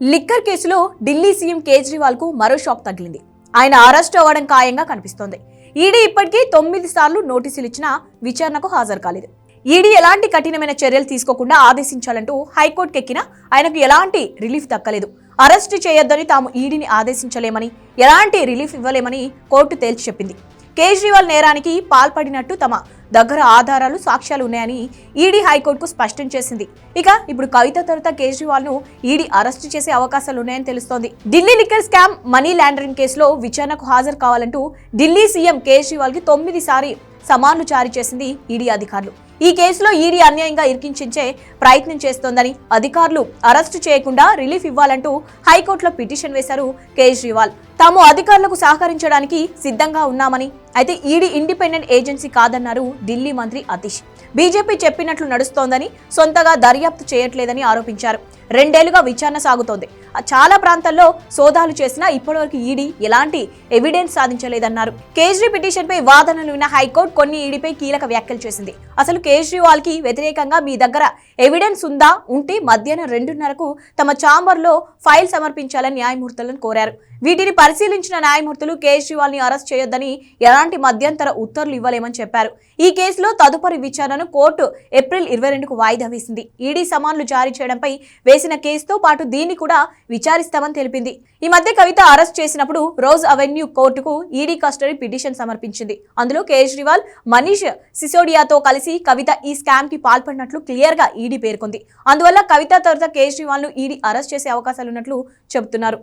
Liquor కేసులో Delhi CM కేజ్రీవాల్కు మరో shock తగిలింది. ఆయన అరెస్ట్ అవ్వడం ఖాయంగా కనిపిస్తోంది. ఈడీ ఇప్పటికీ తొమ్మిది సార్లు నోటీసులు ఇచ్చినా విచారణకు హాజరు కాలేదు. ఈడీ ఎలాంటి కఠినమైన చర్యలు తీసుకోకుండా ఆదేశించాలంటూ హైకోర్టుకు ఎక్కినా ఆయనకు ఎలాంటి రిలీఫ్ దక్కలేదు. అరెస్ట్ చేయొద్దని తాము ఈడీని ఆదేశించలేమని ఎలాంటి రిలీఫ్ ఇవ్వలేమని కోర్టు తేల్చి చెప్పింది. కేజ్రీవాల్ నేరానికి పాల్పడినట్టు తమ దగ్గర ఆధారాలు సాక్ష్యాలు ఉన్నాయని ఈడీ హైకోర్టుకు స్పష్టం చేసింది. ఇక ఇప్పుడు కవిత తొలుత కేజ్రీవాల్ను ఈడీ అరెస్టు చేసే అవకాశాలు ఉన్నాయని తెలుస్తోంది. Delhi liquor scam money laundering కేసులో విచారణకు హాజరు కావాలంటూ ఢిల్లీ సీఎం కేజ్రీవాల్కి తొమ్మిది సారి సమాన్లు జారీ చేసింది ఈడీ అధికారులు. ఈ కేసులో ఈడీ అన్యాయంగా ఇరికించే ప్రయత్నం చేస్తోందని అధికారులు అరెస్టు చేయకుండా రిలీఫ్ ఇవ్వాలంటూ హైకోర్టులో పిటిషన్ వేశారు కేజ్రీవాల్. తాము అధికారులకు సహకరించడానికి సిద్ధంగా ఉన్నామని. అయితే ఈడీ ఇండిపెండెంట్ ఏజెన్సీ కాదన్నారు ఢిల్లీ మంత్రి అతీష్. బీజేపీ చెప్పినట్లు నడుస్తోందని సొంతగా దర్యాప్తు చేయట్లేదని ఆరోపించారు. రెండేళ్ళుగా విచారణ సాగుతోంది. చాలా ప్రాంతాల్లో సోదాలు చేసినా ఇప్పటివరకు ఈడీ ఎలాంటి ఎవిడెన్స్ సాధించలేదన్నారు. కేజ్రీ పిటిషన్ పై వాదనలు విన్న హైకోర్టు కొన్ని ఈడీపై కీలక వ్యాఖ్యలు చేసింది. అసలు కేజ్రీవాల్కి వ్యతిరేకంగా మీ దగ్గర ఎవిడెన్స్ ఉందా? ఉంటే మధ్యాహ్నం రెండున్నరకు తమ ఛాంబర్లో ఫైల్ సమర్పించాలని న్యాయమూర్తులను కోరారు. వీటిని పరిశీలించిన న్యాయమూర్తులు కేజ్రీవాల్ని అరెస్ట్ చేయొద్దని ఎలాంటి మధ్యంతర ఉత్తర్వులు ఇవ్వలేమని చెప్పారు. ఈ కేసులో తదుపరి విచారణను కోర్టు ఏప్రిల్ ఇరవై రెండుకు వాయిదా వేసింది. ఈడీ సమాన్లు జారీ చేయడంపై వేసిన కేసుతో పాటు దీన్ని కూడా విచారిస్తామని తెలిపింది. ఈ మధ్య కవిత అరెస్ట్ చేసినప్పుడు రోజ్ అవెన్యూ కోర్టుకు ఈడీ కస్టడీ పిటిషన్ సమర్పించింది. అందులో కేజ్రీవాల్ మనీష్ సిసోడియాతో కలిసి కవిత ఈ స్కామ్కి పాల్పడినట్లు క్లియర్గా ఈడీ పేర్కొంది. అందువల్ల కవిత తర్వాత కేజ్రీవాల్ను ఈడీ అరెస్ట్ చేసే అవకాశాలున్నట్లు చెబుతున్నారు.